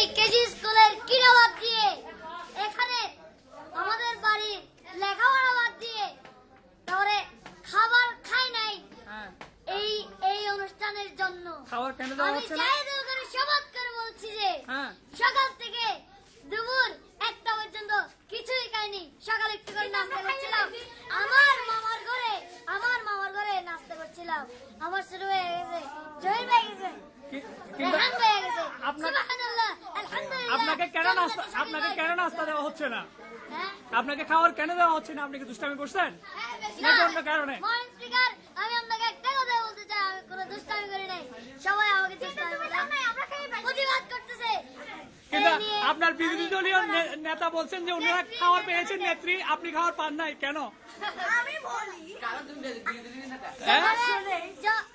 এই কেজি স্কুলের কিনা বাদ দিয়ে? এখানে আমাদের বাড়ি লেখাপড়া বাদ দিয়ে তারপরে খাবার খাই নাই হ্যাঁ। এই এই অনুষ্ঠানের জন্য। খাবার কেন দেওয়া হচ্ছে না? চাহিদা করে শপথ করে বলছি যে হ্যাঁ। সকাল থেকে দুপুর একটা পর্যন্ত কিছুই খাইনি। সকালে একটু করে নাস্তা করছিলাম। আমার মামার ঘরে আমার মামার ঘরে নাস্তা করছিলাম। আমার শুরু হয়ে গেছে জহির হয়ে গেছে। রেহান হয়ে গেছে। আপনার- আপনাকে কেন নাস্তা আপনাকে কেন নাস্তা দেওয়া হচ্ছে না? হ্যাঁ? আপনাকে খাবার কেন দেওয়া হচ্ছে না? আপনি কি দুষ্টামি করছেন? নাকি অন্য কারণে? আমি আপনাকে একটা কথা বলতে চাই। আমি কোনো দুষ্টামি করি নাই। সবাই আমাকে দুষ্টামি প্রতিবাদ করতেছে। কিন্তু আপনার বিরোধী দলীয় নে- নেতা বলছেন যে ওনারা খাবার পেয়েছেন নেত্রী আপনি খাবার পান নাই কেন? আমি বলি হ্যাঁ? মাননীয় স্পিকার আমি